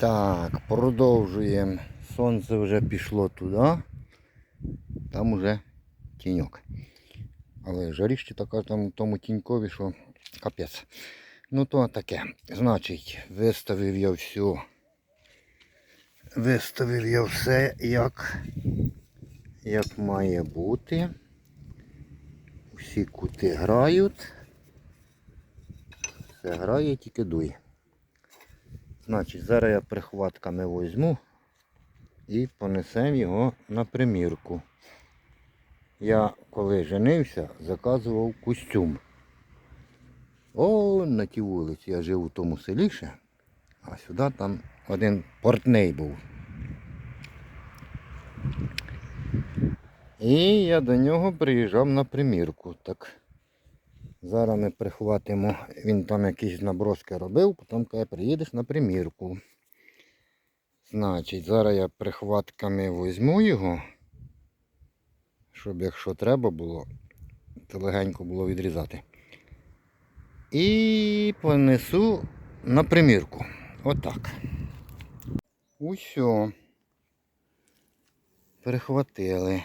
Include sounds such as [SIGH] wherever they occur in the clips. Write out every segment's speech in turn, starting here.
Так, продовжуємо. Сонце вже пішло туди. Там уже тіньок. Але жаріще така там тому тінькові, що капець. Ну то таке. Значить, виставив я все. Виставив я все як, як має бути. Всі кути грають. Все грає, тільки дує. Значить, зараз я прихватками візьму і понесемо його на примірку. Я коли женився, заказував костюм. О, на тій вулиці я жив у тому селі ще, а сюди там один портний був. І я до нього приїжджав на примірку. Так зараз ми прихватимо, він там якісь наброски робив, потім каже, приїдеш на примірку. Значить, зараз я прихватками візьму його, щоб якщо треба було, то легенько було відрізати. І понесу на примірку. Отак. Усьо. Перехватили.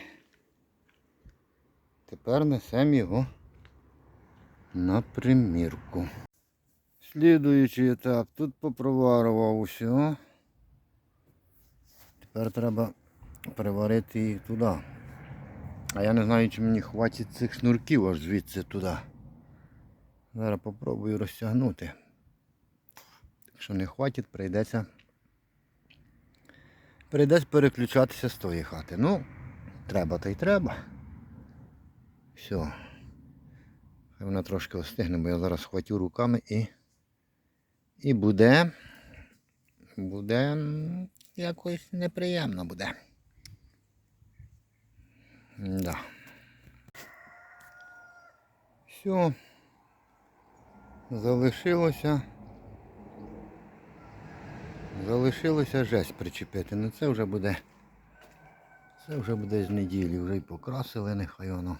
Тепер несемо його на примірку. Слідуючий етап. Тут попроварував усе. Тепер треба переварити їх туди. А я не знаю, чи мені хватить цих шнурків аж звідси туди. Зараз попробую розтягнути. Якщо не хватить, прийдеться. Прийдеться переключатися з тої хати. Ну, треба та й треба. Все. Вона трошки остигне, бо я зараз схватю руками і. І буде. Буде якось неприємно буде. Да. Все. Залишилося. Залишилося жесть причепити. Ну це вже буде. Це вже буде з неділі, вже й покрасили, нехай воно.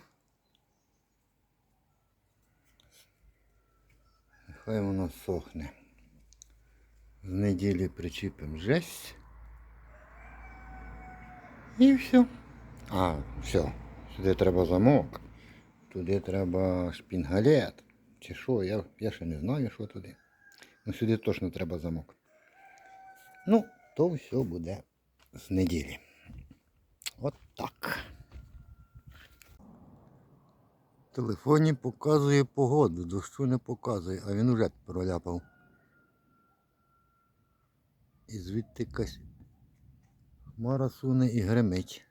Нехай воно сохне. З неділі причіпимо жесть. І все. А, все. Сюди треба замок. Туди треба шпінгалет. Чи що, я, я ще не знаю, що туди. Ну сюди точно треба замок. Ну, то все буде з неділі. От так. В телефоні показує погоду, дощу не показує, а він вже проляпав. І звідти якась хмара суне і гримить.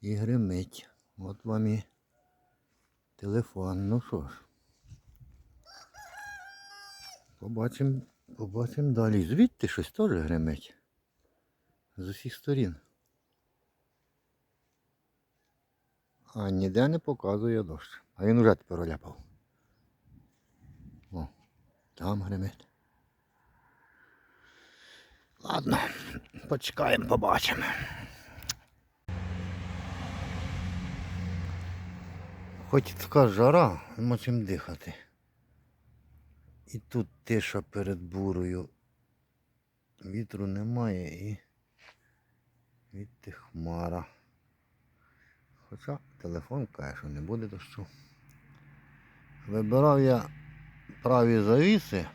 І гримить. От вам і телефон. Ну що ж. Побачимо, побачимо далі. Звідти щось теж гримить. З усіх сторін. А ніде не показує дощ. А він уже тепер оляпав. О, там гримить. Ладно, почекаємо, побачимо. Хоч така жара, нема чим дихати. І тут тиша перед бурою. Вітру немає і відти хмара. Хоча телефон каже, що не буде дощу. Вибирав я праві завіси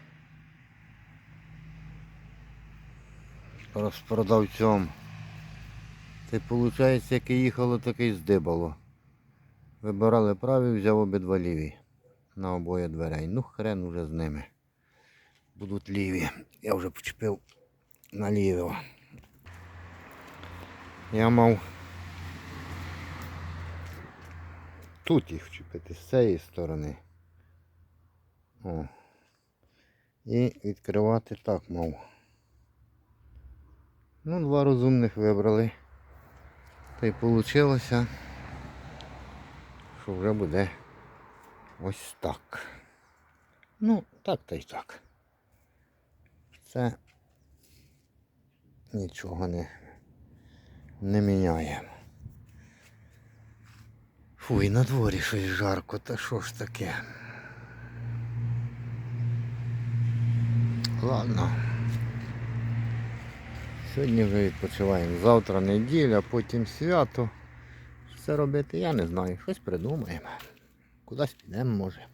з продавцем. Та виходить, яке їхало, таке й здибало. Вибирали праві, взяв обидва ліві на обоє дверей. Ну, хрен уже з ними. Будуть ліві. Я вже почепив на лівого. Я мав тут їх вчепити, з цієї сторони. О. І відкривати так мав. Ну, два розумних вибрали. Та й вийшло, що вже буде ось так. Ну, так та й так. Це нічого не, не міняє. Фу, і на дворі щось жарко, та що ж таке? Ладно. Сьогодні вже відпочиваємо. Завтра неділя, потім свято. Що це робити, я не знаю. Щось придумаємо. Кудись підемо може.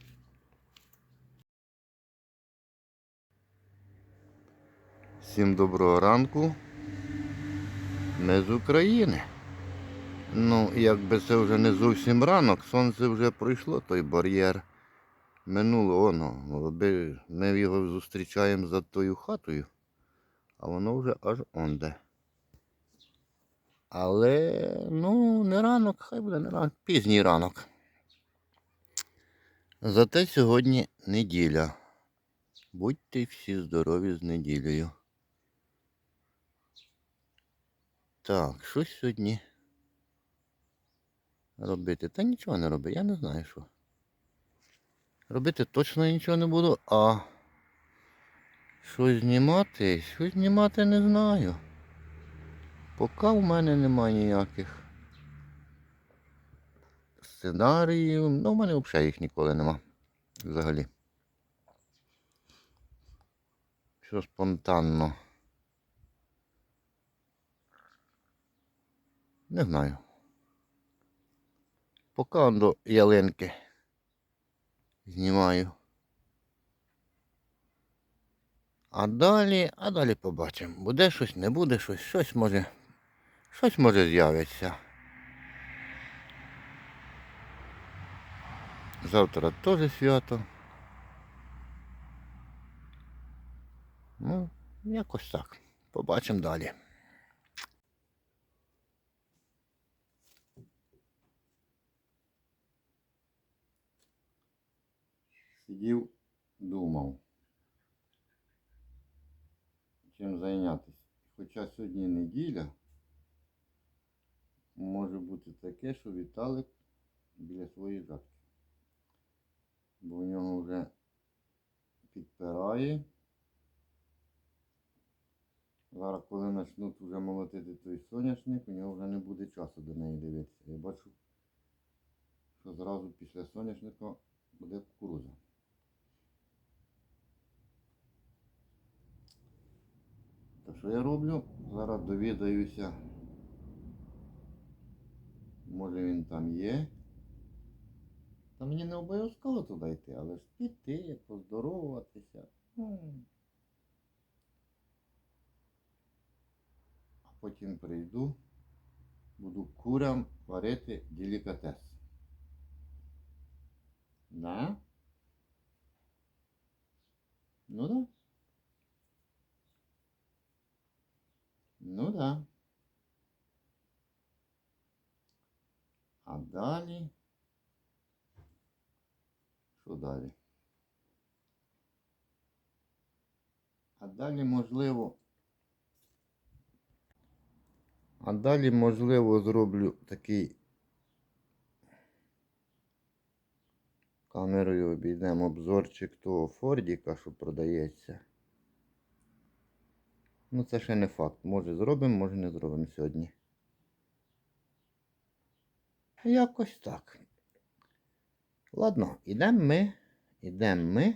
Всім доброго ранку. Ми з України. Ну, якби це вже не зовсім ранок, сонце вже пройшло, той бар'єр. Минуло воно. Ми його зустрічаємо за тою хатою, а воно вже аж онде. Але, ну, не ранок, хай буде не ранок, пізній ранок. Зате сьогодні неділя. Будьте всі здорові з неділею. Так, що сьогодні робити? Та нічого не роби, я не знаю що. Робити точно нічого не буду, а щось знімати, щось знімати не знаю. Поки в мене немає ніяких сценаріїв. Ну, в мене взагалі їх ніколи нема. Взагалі. Все спонтанно. Не знаю. Поки он до ялинки знімаю. А далі, а далі побачимо. Буде щось, не буде щось, щось може. Щось може з'явиться. Завтра теж свято. Ну, якось так. Побачимо далі. Сидів, думав. Чим зайнятися. Хоча сьогодні неділя, може бути таке, що Віталик біля своєї жатки. Бо в нього вже підпирає. Зараз, коли почнуть вже молотити той соняшник, у нього вже не буде часу до неї дивитися. Я бачу, що зразу після соняшника буде кукуруза. Що я роблю? Зараз довідаюся. Може він там є. Та мені не обов'язково туди йти, але ж піти, поздороватися. Ну. А потім прийду, буду курям варити делікатес. Да? Ну да. Ну да. А далі. Що далі? А далі можливо. А далі, можливо, зроблю такий камерою обійдемо обзорчик того Фордіка, що продається. Ну, це ще не факт. Може зробимо, може не зробимо сьогодні. Якось так. Ладно, ідемо ми, ідемо ми.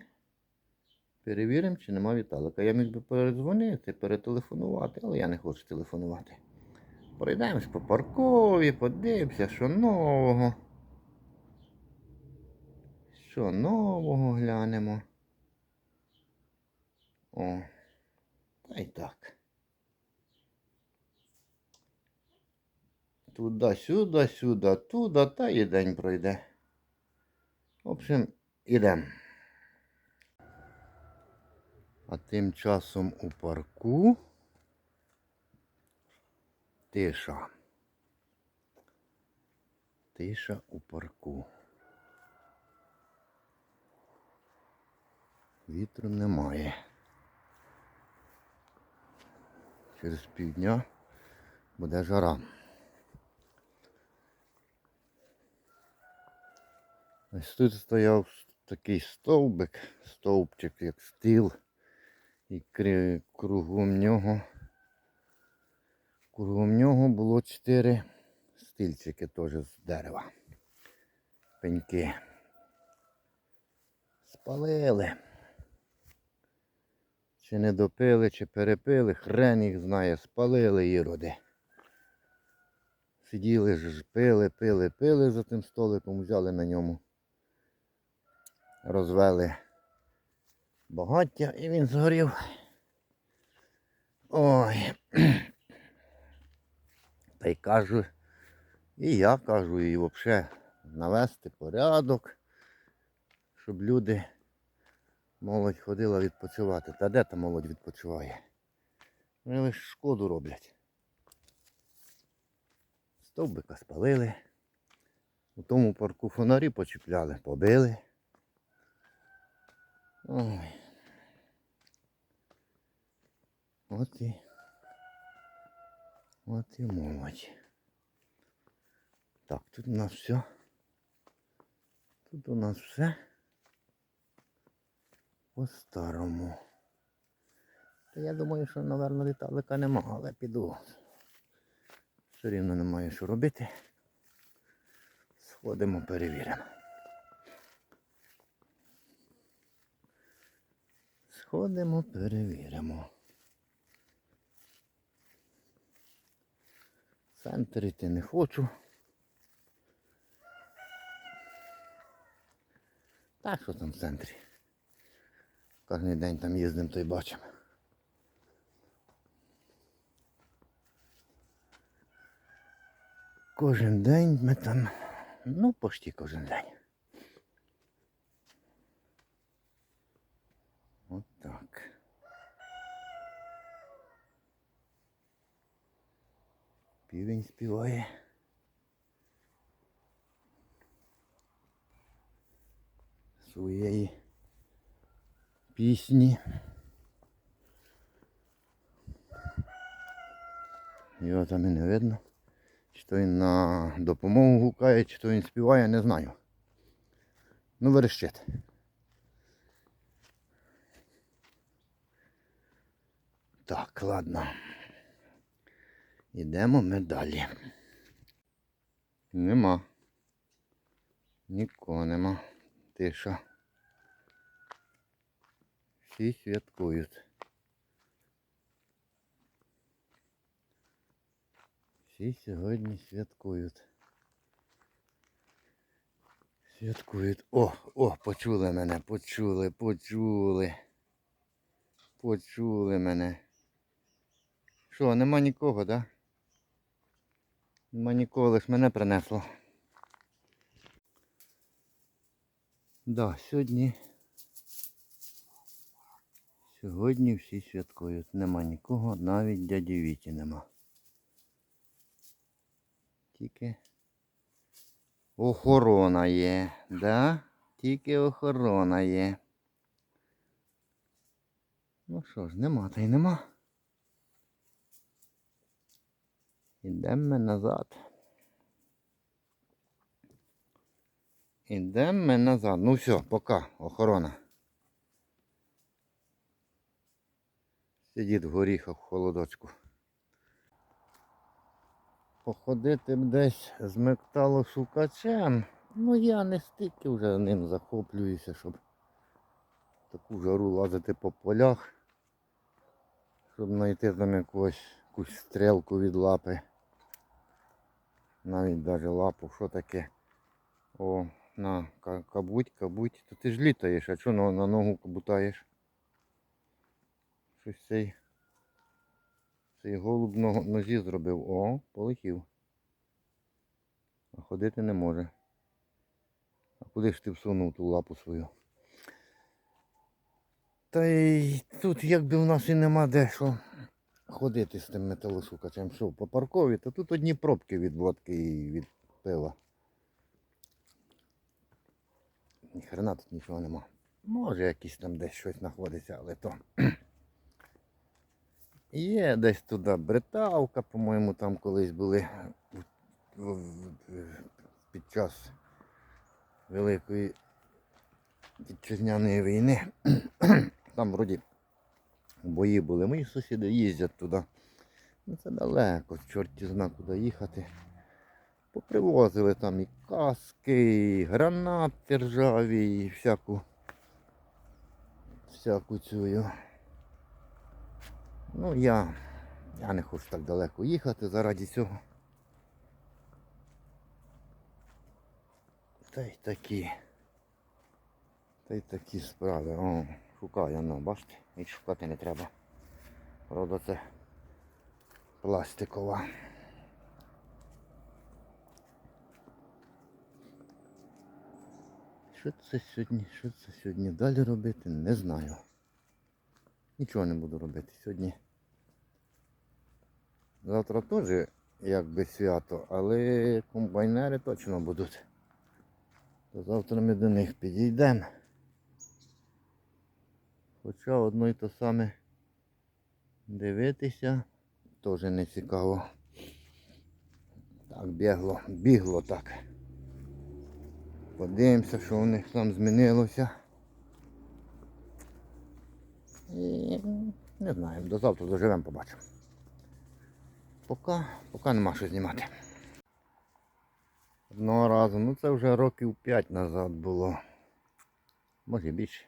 Перевіримо, чи нема Віталика. Я міг би передзвонити, перетелефонувати, але я не хочу телефонувати. Пройдемось по паркові, подивимося, що нового. Що нового глянемо. О, та й так. Туди-сюди, сюди, туди, та і день пройде. В общем, ідемо. А тим часом у парку тиша. Тиша у парку. Вітру немає. Через півдня буде жара. Ось тут стояв такий стовбик, стовпчик як стіл. І кругом нього. Кругом нього було чотири стільчики теж з дерева. Пеньки. Спалили. Чи не допили, чи перепили, хрен їх знає, спалили іроди. Сиділи ж, пили, пили, пили за тим столиком, взяли на ньому, розвели багаття і він згорів. Ой. Та й кажу, і я кажу, і взагалі навести порядок, щоб люди, молодь ходила відпочивати. Та де та молодь відпочиває? Вони лише шкоду роблять. Стовбика спалили. У тому парку фонарі почіпляли, побили. Ой. От і. От і молодь. Так, тут у нас все. Тут у нас все по-старому. Та я думаю, що, напевно, літалика нема, але піду. Все рівно немає що робити. Сходимо, перевіримо. Сходимо, перевіримо. Центр йти не хочу. Та що там в центрі? Кожен день там їздимо, то й бачимо. Кожен день ми там, ну почти кожен день. От так. Півень співає. Своєї пісні. Його там і не видно. Чи то він на допомогу гукає, чи то він співає, не знаю. Ну, верещить. Так, ладно. Йдемо ми далі. Нема. Нікого нема. Тиша. Всі святкують. Всі сьогодні святкують. Святкують. О, о, почули мене, почули, почули. Почули мене. Що, нема нікого, да? Нема нікого, лиш мене принесло. Да, сьогодні. Сьогодні всі святкують. Нема нікого, навіть дяді Віті нема. Тільки охорона є, да? Тільки охорона є. Ну що ж, нема та й нема. Ідемо назад. Ідемо назад. Ну все, пока, охорона. Сидіть в горіхах в холодочку. Походити б десь з металошукачем. Ну я не стільки вже ним захоплююся, щоб таку жару лазити по полях, щоб знайти там якусь, якусь стрілку від лапи. Навіть навіть лапу, що таке. О, на, кабуть, кабуть. То ти ж літаєш, а чого на ногу кабутаєш? Щось цей, цей голуб нозі зробив. О, полетів. А ходити не може. А куди ж ти всунув ту лапу свою? Та й тут якби в нас і нема де що ходити з тим металошукачем. Що, по паркові, то тут одні пробки від водки і від пива. Ніхрена тут нічого нема. Може якісь там десь щось знаходиться, але то. Є десь туди бритавка, по-моєму, там колись були в- під час Великої вітчизняної війни. [CLEARS THROAT] Там вроді бої були. Мої сусіди їздять туди. Ну це далеко, чорті зна куди їхати. Попривозили там і каски, і гранати ржаві, і всяку всяку цю. Ну, я, я не хочу так далеко їхати заради цього. Та й такі. Та й такі справи. О, шукаю, ну, бачите, і шукати не треба. Правда, це пластикова. Що це сьогодні? Що це сьогодні далі робити? Не знаю. Нічого не буду робити сьогодні. Завтра теж якби свято, але комбайнери точно будуть. То завтра ми до них підійдемо. Хоча одно й то саме дивитися теж не цікаво. Так, бігло, бігло так. Подивимося, що у них там змінилося. І не знаю, до завтра доживемо, побачимо. Поки, поки нема що знімати. Одного разу, ну це вже років 5 назад було. Може більше.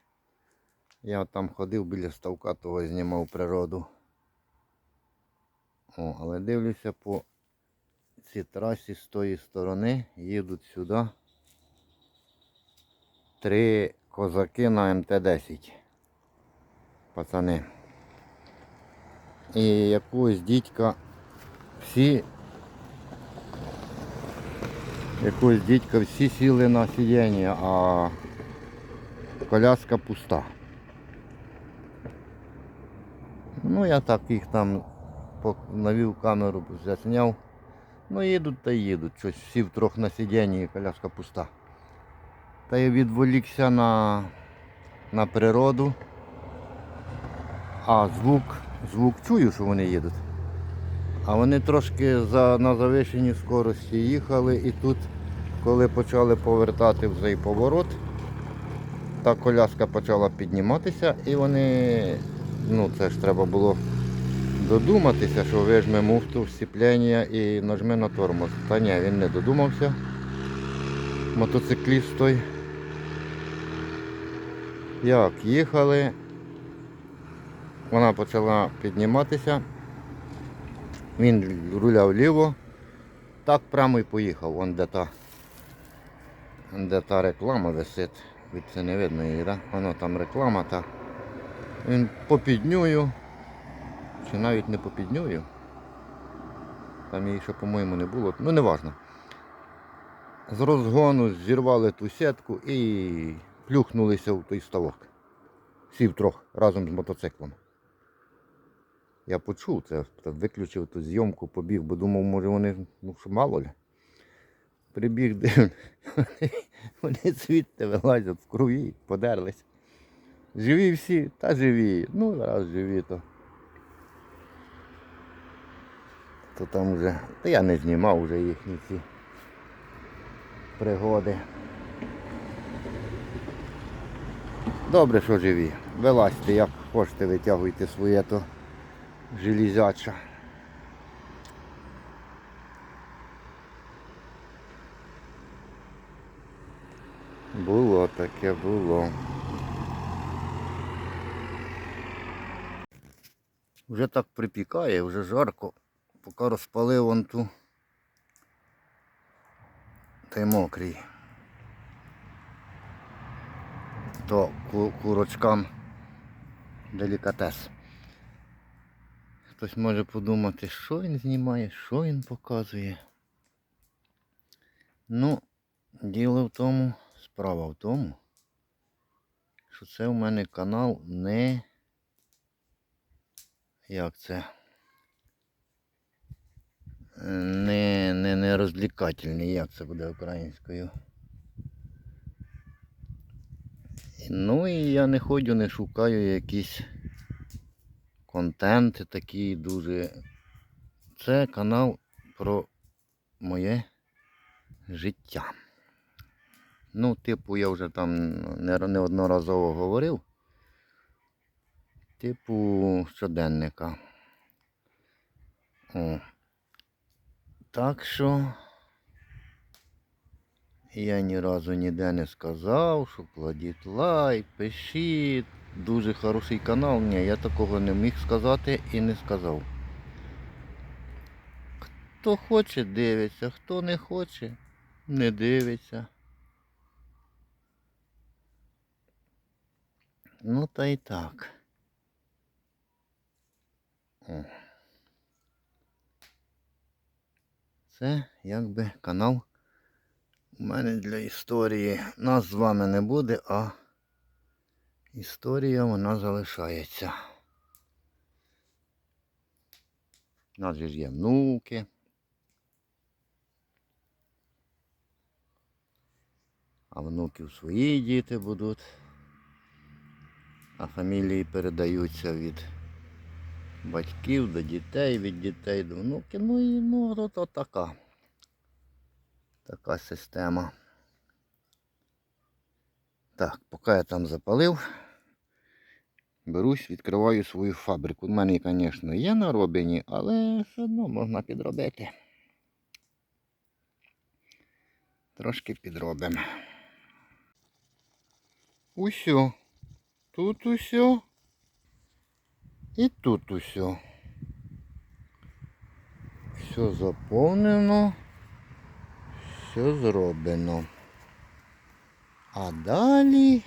Я там ходив біля ставка, того знімав природу. О, але дивлюся по цій трасі з тої сторони, їдуть сюди. Три козаки на МТ-10. Пацани. І якогось дідька всі якогось дідька всі сіли на сидіння, а коляска пуста. Ну я так їх там навів камеру, засняв. Ну їдуть та їдуть. Щось всі втрох на сидінні коляска пуста. Та я відволікся на, на природу. А звук, звук чую, що вони їдуть. А вони трошки за, на завищеній скорості їхали і тут, коли почали повертати в цей поворот, та коляска почала підніматися і вони, ну це ж треба було додуматися, що вижме муфту всіпляння і нажме на тормоз. Та ні, він не додумався. Мотоцикліст той. Як їхали, вона почала підніматися. Він руляв ліво, так прямо і поїхав. Вон де та, де та реклама висить. Від це не видно її, да? Воно там реклама та. Він попіднюю. Чи навіть не попіднюю. Там її ще, по-моєму, не було. Ну не важно. З розгону зірвали ту сітку і плюхнулися в той ставок. Всі втрьох разом з мотоциклом. Я почув це, виключив ту зйомку, побіг, бо думав, може вони, ну мало ли. Прибіг дивлюсь, вони, [LAUGHS] вони звідти вилазять в крові, подерлись. Живі всі, та живі. Ну, раз живі, то. То там вже. Та я не знімав вже їхні ці пригоди. Добре, що живі. Вилазьте, як хочете, витягуйте своє то железяча. Було таке, було. Вже так припікає, вже жарко. Поки розпалив вон ту. Та й мокрий. То курочкам делікатес. Хтось може подумати, що він знімає, що він показує. Ну, діло в тому, справа в тому, що це у мене канал не. Як це? Не, не, не розвлікательний, як це буде українською. Ну і я не ходжу, не шукаю якісь контенти такі дуже. Це канал про моє життя. Ну, типу, я вже там неодноразово говорив. Типу щоденника. О. Так що я ні разу ніде не сказав, що кладіть лайк, пишіть. Дуже хороший канал. Ні, я такого не міг сказати і не сказав. Хто хоче, дивиться, хто не хоче, не дивиться. Ну та й так. О. Це якби канал у мене для історії. Нас з вами не буде, а історія вона залишається. У нас же є внуки. А внуків свої діти будуть. А фамілії передаються від батьків до дітей, від дітей до внуків. Ну і ну, то така. Така система. Так, поки я там запалив, берусь, відкриваю свою фабрику. У мене, звісно, є нароблені, але все одно можна підробити. Трошки підробимо. Усьо. Тут усьо. І тут усьо. Все заповнено. Все зроблено. А далі.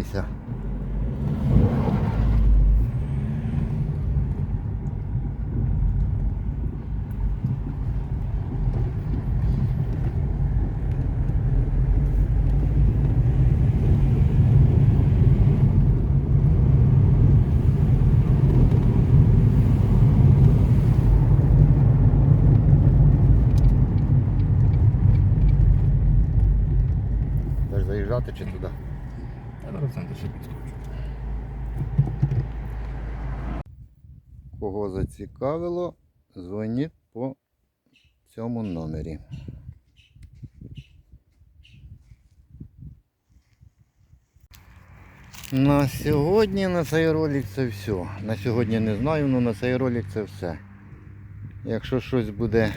Роз'їздилися. Кого зацікавило, дзвоніть по цьому номері. На сьогодні на цей ролик це все. На сьогодні не знаю, але на цей ролик це все. Якщо щось буде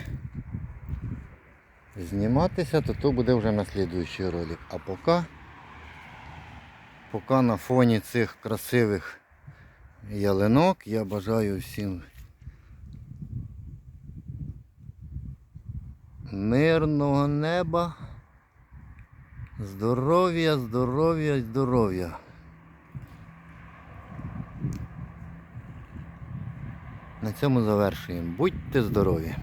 зніматися, то то буде вже на слідуючий ролик. А поки, поки на фоні цих красивих ялинок. Я бажаю всім мирного неба, здоров'я, здоров'я, здоров'я. На цьому завершуємо. Будьте здорові!